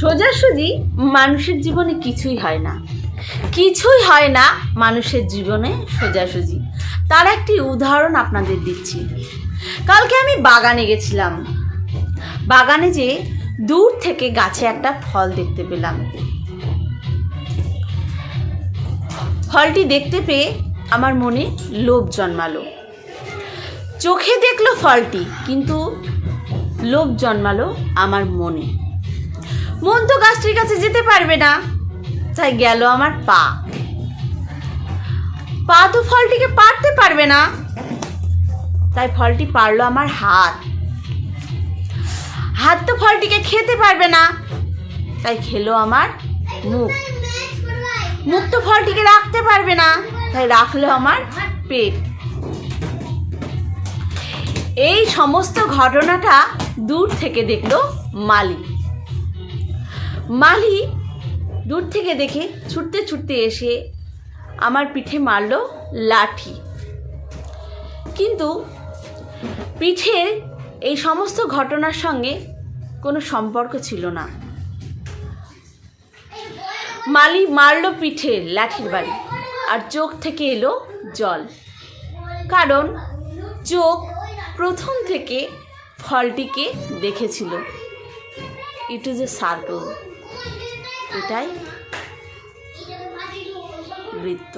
সোজাসুজি মানুষের জীবনে কিছুই হয় না। কিছুই হয় না মানুষের জীবনে সোজাসুজি। তার একটি উদাহরণ আপনাদের দিচ্ছি। কালকে আমি বাগানে গেছিলাম। বাগানে যে দূর থেকে গাছে একটা ফল দেখতে পেলাম। ফলটি দেখতে পেয়ে আমার মনে লোভ জন্মালো। চোখে দেখল ফলটি, কিন্তু লোভ জন্মালো আমার মনে। মন তো গাছটির কাছে যেতে পারবে না। তাই গেল আমার পা। পা তো ফলটিকে পারতে পারবে না। তাই ফলটি পারল আমার হাত। হাত তো ফলটিকে খেতে পারবে না। তাই খেলো আমার মুখ। মুখ তো ফলটিকে রাখতে পারবে না। তাই রাখল আমার পেট। এই সমস্ত ঘটনাটা দূর থেকে দেখল মালি মালি দূর থেকে দেখে ছুটতে ছুটতে এসে আমার পিঠে মারলো লাঠি। কিন্তু পিঠের এই সমস্ত ঘটনার সঙ্গে কোনো সম্পর্ক ছিল না। মালি মারলো পিঠে লাঠির বাড়ি আর চোখ থেকে এলো জল। কারণ চোখ প্রথম থেকে ফলটিকে দেখেছিল। ইট ইজ এ সার্কেল এটাই বৃত্ত।